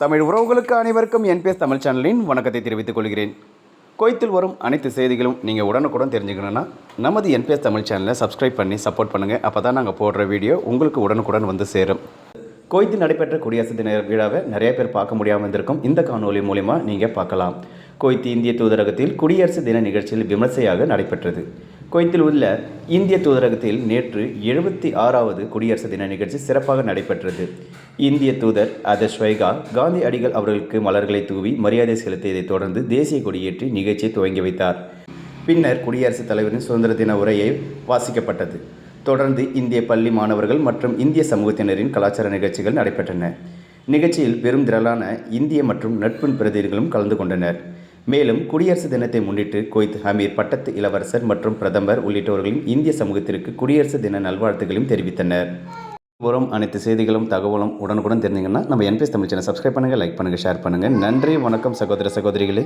தமிழ் உறவுகளுக்கு அனைவருக்கும் என்பிஎஸ் தமிழ் சேனலின் வணக்கத்தை தெரிவித்துக் கொள்கிறேன். கோயத்தில் வரும் அனைத்து செய்திகளும் நீங்கள் உடனுக்குடன் தெரிஞ்சுக்கணுன்னா நமது என்பிஎஸ் தமிழ் சேனலை சப்ஸ்கிரைப் பண்ணி சப்போர்ட் பண்ணுங்கள் அப்போ தான் நாங்கள் போடுற வீடியோ உங்களுக்கு உடனுக்குடன் வந்து சேரும். கோயத்தில் நடைபெற்ற குடியரசு தின விழாவை நிறைய பேர் பார்க்க முடியாமல் இருந்திருக்கும். இந்த காணொலி மூலிமா நீங்கள் பார்க்கலாம். கோய்த் இந்திய தூதரகத்தில் குடியரசு தின நிகழ்ச்சியில் விமர்சையாக நடைபெற்றது. கோயத்தில் உள்ள இந்திய தூதரகத்தில் நேற்று எழுபத்தி ஆறாவது குடியரசு தின நிகழ்ச்சி சிறப்பாக நடைபெற்றது. இந்திய தூதர் அதர் ஸ்வைகா காந்தி அடிகள் அவர்களுக்கு மலர்களை தூவி மரியாதை செலுத்தியதைத் தொடர்ந்து தேசிய கொடியேற்றி நிகழ்ச்சியை துவங்கி வைத்தார். பின்னர் குடியரசுத் தலைவரின் சுதந்திர தின உரையை வாசிக்கப்பட்டது. தொடர்ந்து இந்திய பள்ளி மாணவர்கள் மற்றும் இந்திய சமூகத்தினரின் கலாச்சார நிகழ்ச்சிகள் நடைபெற்றன. நிகழ்ச்சியில் பெரும் திரளான இந்திய மற்றும் நட்பு பிரதிநிதிகளும் கலந்து கொண்டனர். மேலும் குடியரசு தினத்தை முன்னிட்டு கொய்த் ஹமீர் பட்டத்து இளவரசர் மற்றும் பிரதமர் உள்ளிட்டவர்களும் இந்திய சமூகத்திற்கு குடியரசு தின நல்வாழ்த்துக்களையும் தெரிவித்தனர். வரும் அனைத்து செய்திகளும் தகவலும் உடனுக்குடன் தெரிஞ்சிங்கன்னா நம்ம என்பிஎஸ் தமிழ் சேனல் சப்ஸ்கிரைப் பண்ணுங்கள் லைக் பண்ணுங்கள் ஷேர் பண்ணுங்கள் நன்றி வணக்கம் சகோதர சகோதரிகளே.